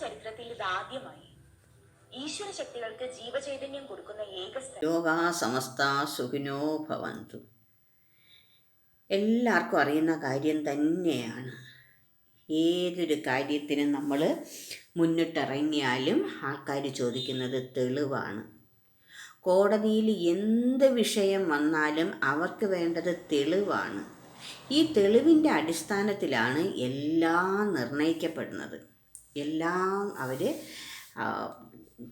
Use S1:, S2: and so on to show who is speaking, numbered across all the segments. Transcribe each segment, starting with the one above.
S1: ചരിത്രത്തിൽ ഇത് ആദ്യമായി. ഈശ്വര ശക്തികൾക്ക് ജീവചൈതന്യം കൊടുക്കുന്ന ഏക
S2: ലോകാ സമസ്ത സുഖിനോ ഭവന്തു. എല്ലാവർക്കും അറിയുന്ന കാര്യം തന്നെയാണ്. ഏതൊരു കാര്യത്തിനും നമ്മൾ മുന്നിട്ടിറങ്ങിയാലും ആൾക്കാർ ചോദിക്കുന്നത് തെളിവാണ്. കോടതിയിൽ എന്ത് വിഷയം വന്നാലും അവർക്ക് വേണ്ടത് തെളിവാണ്. ഈ തെളിവിന്റെ അടിസ്ഥാനത്തിലാണ് എല്ലാം നിർണയിക്കപ്പെടുന്നത് എല്ലാം അവർ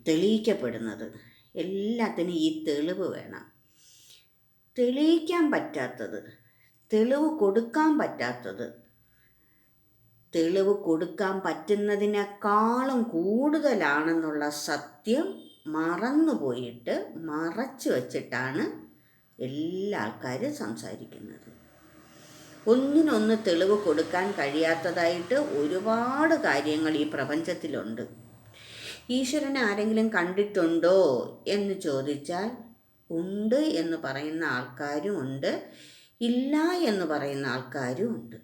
S2: തെളിയിക്കപ്പെടുന്നത്. എല്ലാത്തിനും ഈ തെളിവ് വേണം. തെളിയിക്കാൻ പറ്റാത്തത് തെളിവ് കൊടുക്കാൻ പറ്റാത്തത് തെളിവ് കൊടുക്കാൻ പറ്റുന്നതിനേക്കാളും കൂടുതലാണെന്നുള്ള സത്യം മറന്നുപോയിട്ട് മറച്ചു വച്ചിട്ടാണ് എല്ലാ ആൾക്കാരും സംസാരിക്കുന്നത്. ഒന്നിനൊന്ന് തെളിവ് കൊടുക്കാൻ കഴിയാത്തതായിട്ട് ഒരുപാട് കാര്യങ്ങൾ ഈ പ്രപഞ്ചത്തിലുണ്ട്. ഈശ്വരനെ ആരെങ്കിലും കണ്ടിട്ടുണ്ടോ എന്ന് ചോദിച്ചാൽ ഉണ്ട് എന്ന് പറയുന്ന ആൾക്കാരും ഉണ്ട് ഇല്ല എന്ന് പറയുന്ന ആൾക്കാരും ഉണ്ട്.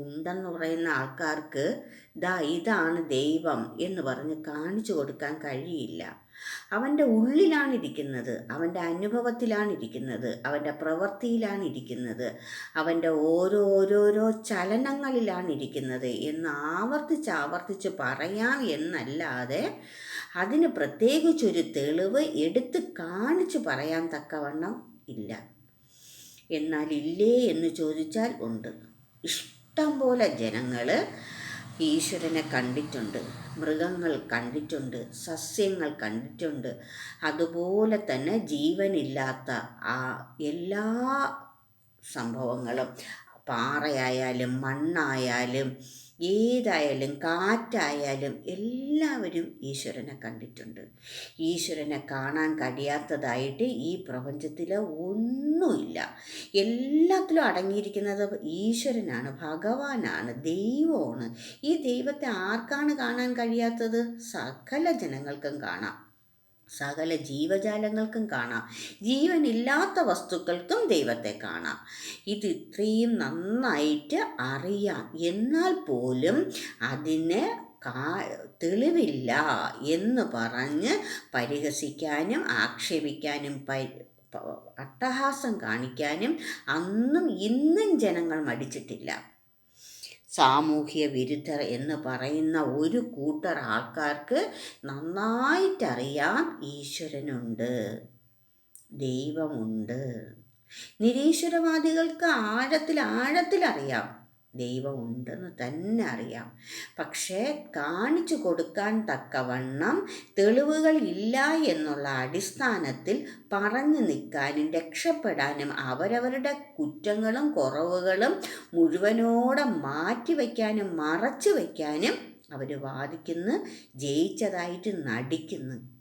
S2: ഉണ്ടെന്ന് പറയുന്ന ആൾക്കാർക്ക് ദാ ഇതാണ് ദൈവം എന്ന് പറഞ്ഞ് കാണിച്ചു കൊടുക്കാൻ കഴിയില്ല. അവന്റെ ഉള്ളിലാണിരിക്കുന്നത് അവന്റെ അനുഭവത്തിലാണിരിക്കുന്നത് അവന്റെ പ്രവൃത്തിയിലാണിരിക്കുന്നത് അവന്റെ ഓരോരോരോ ചലനങ്ങളിലാണിരിക്കുന്നത് എന്ന് ആവർത്തിച്ച് ആവർത്തിച്ച് പറയാം എന്നല്ലാതെ അതിന് പ്രത്യേകിച്ചൊരു തെളിവ് എടുത്ത് കാണിച്ചു പറയാൻ തക്കവണ്ണം ഇല്ല. എന്നാൽ ഇല്ലേ എന്ന് ചോദിച്ചാൽ ഉണ്ട്. ഇഷ്ടം പോലെ ജനങ്ങൾ ഈശ്വരനെ കണ്ടിട്ടുണ്ട്. മൃഗങ്ങൾ കണ്ടിട്ടുണ്ട് സസ്യങ്ങൾ കണ്ടിട്ടുണ്ട്. അതുപോലെ തന്നെ ജീവനില്ലാത്ത ആ എല്ലാ സംഭവങ്ങളും പാറയായാലും മണ്ണായാലും ഏതായാലും കാറ്റായാലും എല്ലാവരും ഈശ്വരനെ കണ്ടിട്ടുണ്ട്. ഈശ്വരനെ കാണാൻ കഴിയാത്തതായിട്ട് ഈ പ്രപഞ്ചത്തിൽ ഒന്നുമില്ല. എല്ലാത്തിലും അടങ്ങിയിരിക്കുന്നത് ഈശ്വരനാണ് ഭഗവാനാണ് ദൈവമാണ്. ഈ ദൈവത്തെ ആർക്കാണ് കാണാൻ കഴിയാത്തത്? സകല ജനങ്ങൾക്കും കാണാം. സകല ജീവജാലങ്ങൾക്കും കാണാം. ജീവനില്ലാത്ത വസ്തുക്കൾക്കും ദൈവത്തെ കാണാം. ഇത് ഇത്രയും നന്നായിട്ട് അറിയാം. എന്നാൽ പോലും അതിന് തെളിവില്ല എന്ന് പറഞ്ഞ് പരിഹസിക്കാനും ആക്ഷേപിക്കാനും അട്ടഹാസം കാണിക്കാനും അന്നും ഇന്നും ജനങ്ങൾ മടിച്ചിട്ടില്ല. സാമൂഹ്യ വിരുദ്ധർ എന്ന് പറയുന്ന ഒരു കൂട്ടർ ആൾക്കാർക്ക് നന്നായിട്ടറിയാം ഈശ്വരനുണ്ട്. ദൈവമുണ്ട്. നിരീശ്വരവാദികൾക്ക് ആഴത്തിൽ ആഴത്തിൽ അറിയാം. ദൈവമുണ്ടെന്ന് തന്നെ അറിയാം. പക്ഷേ കാണിച്ചു കൊടുക്കാൻ തക്കവണ്ണം തെളിവുകൾ ഇല്ല എന്നുള്ള അടിസ്ഥാനത്തിൽ പറഞ്ഞു നിൽക്കാനും രക്ഷപ്പെടാനും അവരവരുടെ കുറ്റങ്ങളും കുറവുകളും മുഴുവനോടെ മാറ്റിവെക്കാനും മറച്ചു വയ്ക്കാനും അവർ വാദിക്കുന്നു ജയിച്ചതായിട്ട് നടിക്കുന്നു.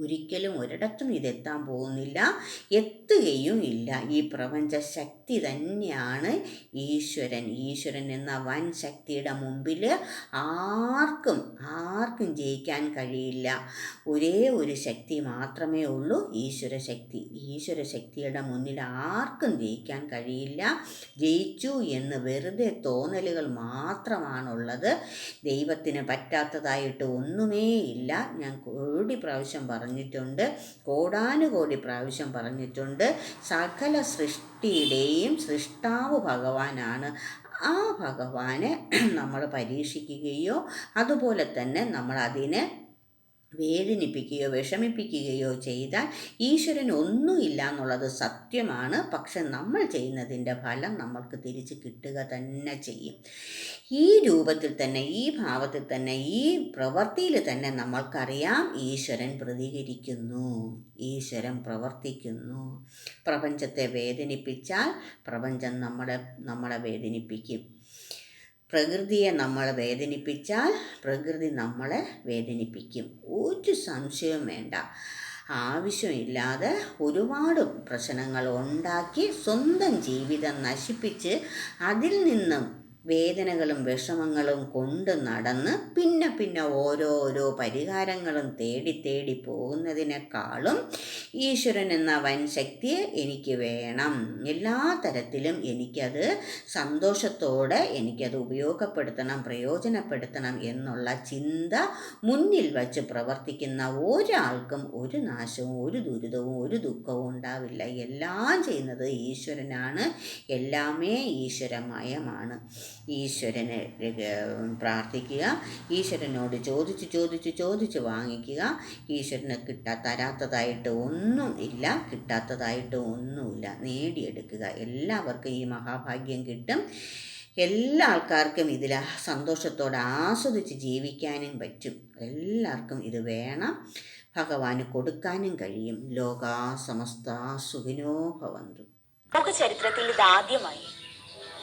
S2: ഒരിക്കലും ഒരിടത്തും ഇതെത്താൻ പോകുന്നില്ല. എത്തുകയും ഇല്ല. ഈ പ്രപഞ്ച ശക്തി തന്നെയാണ് ഈശ്വരൻ. ഈശ്വരൻ എന്ന വൻ ശക്തിയുടെ മുമ്പിൽ ആർക്കും ആർക്കും ജയിക്കാൻ കഴിയില്ല. ഒരേ ഒരു ശക്തി മാത്രമേ ഉള്ളൂ ഈശ്വര ശക്തി ഈശ്വര ശക്തിയുടെ മുന്നിൽ ആർക്കും ജയിക്കാൻ കഴിയില്ല. ജയിച്ചു എന്ന് വെറുതെ തോന്നലുകൾ മാത്രമാണുള്ളത്. ദൈവത്തിന് പറ്റാത്തതായിട്ട് ഒന്നുമേ ഇല്ല. ഞാൻ കോടി പ്രാവശ്യം പറഞ്ഞിട്ടുണ്ട്. കോടാനുകോടി പ്രാവശ്യം പറഞ്ഞിട്ടുണ്ട്. സകല സൃഷ്ടിയുടെയും സൃഷ്ടാവ് ഭഗവാനാണ്. ആ ഭഗവാനെ നമ്മൾ പരീക്ഷിക്കുകയോ അതുപോലെ തന്നെ നമ്മൾ അതിനെ വേദനിപ്പിക്കുകയോ വിഷമിപ്പിക്കുകയോ ചെയ്താൽ ഈശ്വരൻ ഒന്നുമില്ല എന്നുള്ളത് സത്യമാണ്. പക്ഷെ നമ്മൾ ചെയ്യുന്നതിന്റെ ഫലം നമ്മൾക്ക് തിരിച്ച് കിട്ടുക തന്നെ ചെയ്യും. ഈ രൂപത്തിൽ തന്നെ ഈ ഭാവത്തിൽ തന്നെ ഈ പ്രവൃത്തിയിൽ തന്നെ നമ്മൾക്കറിയാം ഈശ്വരൻ പ്രതികരിക്കുന്നു. ഈശ്വരൻ പ്രവർത്തിക്കുന്നു. പ്രപഞ്ചത്തെ വേദനിപ്പിച്ചാൽ പ്രപഞ്ചം നമ്മളെ നമ്മളെ വേദനിപ്പിക്കും. പ്രകൃതിയെ നമ്മൾ വേദനിപ്പിച്ചാൽ പ്രകൃതി നമ്മളെ വേദനിപ്പിക്കും. ഒരു സംശയവും വേണ്ട. ആവശ്യമില്ലാതെ ഒരുപാട് പ്രശ്നങ്ങൾ ഉണ്ടാക്കി സ്വന്തം ജീവിതം നശിപ്പിച്ച് അതിൽ നിന്നും വേദനകളും വിഷമങ്ങളും കൊണ്ട് നടന്ന് പിന്നെ പിന്നെ ഓരോരോ പരിഹാരങ്ങളും തേടി തേടി പോകുന്നതിനേക്കാളും ഈശ്വരൻ എന്ന വൻ ശക്തിയെ എനിക്ക് വേണം. എല്ലാ തരത്തിലും എനിക്കത് സന്തോഷത്തോടെ എനിക്കത് ഉപയോഗപ്പെടുത്തണം പ്രയോജനപ്പെടുത്തണം എന്നുള്ള ചിന്ത മുന്നിൽ വച്ച് പ്രവർത്തിക്കുന്ന ഒരാൾക്കും ഒരു നാശവും ഒരു ദുരിതവും ഒരു ദുഃഖവും ഉണ്ടാവില്ല. എല്ലാം ചെയ്യുന്നത് ഈശ്വരനാണ്. എല്ലാമേ ഈശ്വരമയമാണ്. ഈശ്വരനെ പ്രാർത്ഥിക്കുക. ഈശ്വരനോട് ചോദിച്ച് ചോദിച്ച് ചോദിച്ച് വാങ്ങിക്കുക. ഈശ്വരനെ കിട്ടാ തരാത്തതായിട്ട് ഒന്നും ഇല്ല കിട്ടാത്തതായിട്ട് ഒന്നുമില്ല. നേടിയെടുക്കുക. എല്ലാവർക്കും ഈ മഹാഭാഗ്യം കിട്ടും. എല്ലാ ആൾക്കാർക്കും ഇതിൽ സന്തോഷത്തോടെ ആസ്വദിച്ച് ജീവിക്കാനും പറ്റും. എല്ലാവർക്കും ഇത് വേണം. ഭഗവാന് കൊടുക്കാനും കഴിയും. ലോകാ സമസ്ത സുഖിനോ ഭവന്തു.
S1: ലോക ചരിത്രത്തിൽ ഇതാദ്യമായി